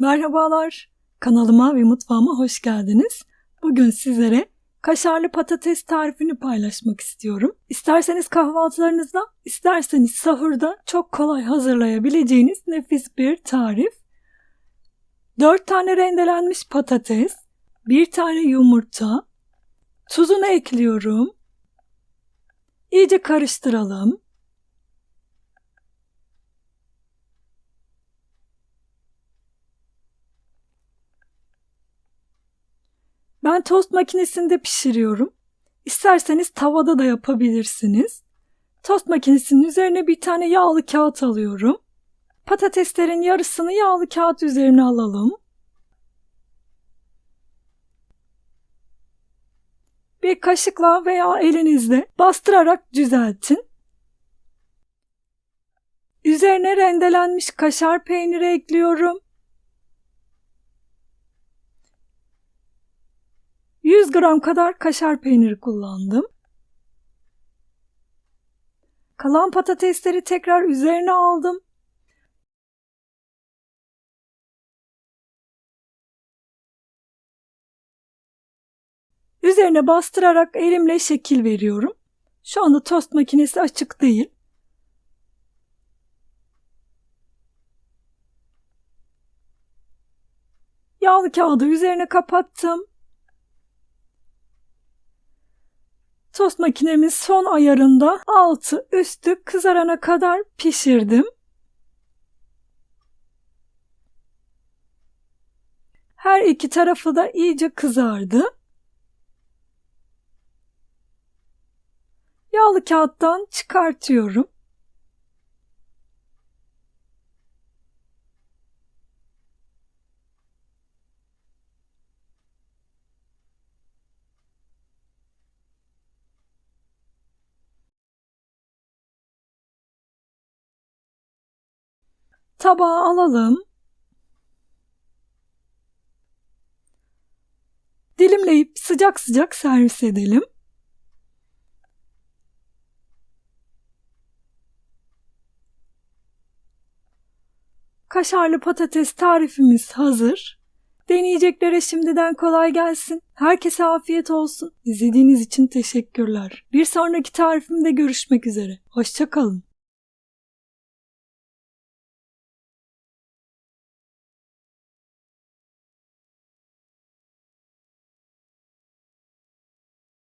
Merhabalar, kanalıma ve mutfağıma hoş geldiniz. Bugün sizlere kaşarlı patates tarifini paylaşmak istiyorum. İsterseniz kahvaltılarınızda, isterseniz sahurda çok kolay hazırlayabileceğiniz nefis bir tarif. 4 tane rendelenmiş patates, 1 tane yumurta, tuzunu ekliyorum. İyice karıştıralım. Ben tost makinesinde pişiriyorum. İsterseniz tavada da yapabilirsiniz. Tost makinesinin üzerine bir tane yağlı kağıt alıyorum. Patateslerin yarısını yağlı kağıt üzerine alalım. Bir kaşıkla veya elinizle bastırarak düzeltin. Üzerine rendelenmiş kaşar peyniri ekliyorum. 100 gram kadar kaşar peyniri kullandım. Kalan patatesleri tekrar üzerine aldım. Üzerine bastırarak elimle şekil veriyorum. Şu anda tost makinesi açık değil. Yağlı kağıdı üzerine kapattım. Tost makinemiz son ayarında altı üstü kızarana kadar pişirdim. Her iki tarafı da iyice kızardı. Yağlı kağıttan çıkartıyorum. Tabağa alalım. Dilimleyip sıcak sıcak servis edelim. Kaşarlı patates tarifimiz hazır. Deneyeceklere şimdiden kolay gelsin. Herkese afiyet olsun. İzlediğiniz için teşekkürler. Bir sonraki tarifimde görüşmek üzere. Hoşçakalın.